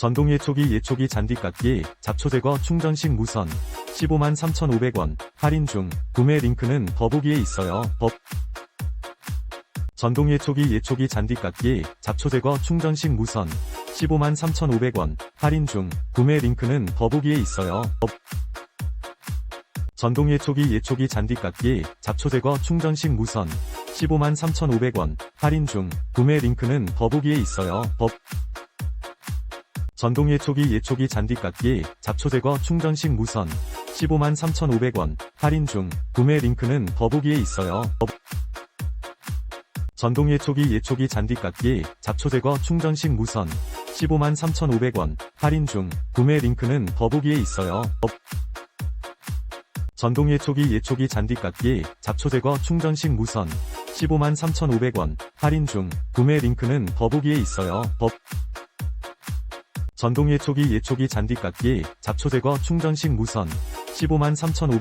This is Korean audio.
전동 예초기 예초기 잔디깎기 잡초 제거 충전식 무선 15만 3,500원 할인 중 구매 링크는 더보기에 있어요. 법 전동 예초기 예초기 잔디깎기 잡초 제거 충전식 무선 15만 3,500원 할인 중 구매 링크는 더보기에 있어요. 법 전동 예초기 예초기 잔디깎기 잡초 제거 충전식 무선 15만 3,500원 할인 중 구매 링크는 더보기에 있어요. 법 전동 예초기 예초기 잔디깎기 잡초 제거 충전식 무선 15만 3,500원 할인 중 구매 링크는 더보기에 있어요. 법 전동 예초기 예초기 잔디깎기 잡초 제거 충전식 무선 15만 3,500원 할인 중 구매 링크는 더보기에 있어요. 법 전동 예초기 예초기 잔디깎기 잡초 제거 충전식 무선 15만 3,500원 할인 중 구매 링크는 더보기에 있어요. 법 전동 예초기 예초기 잔디깎기 잡초 제거 충전식 무선 15만 3,500원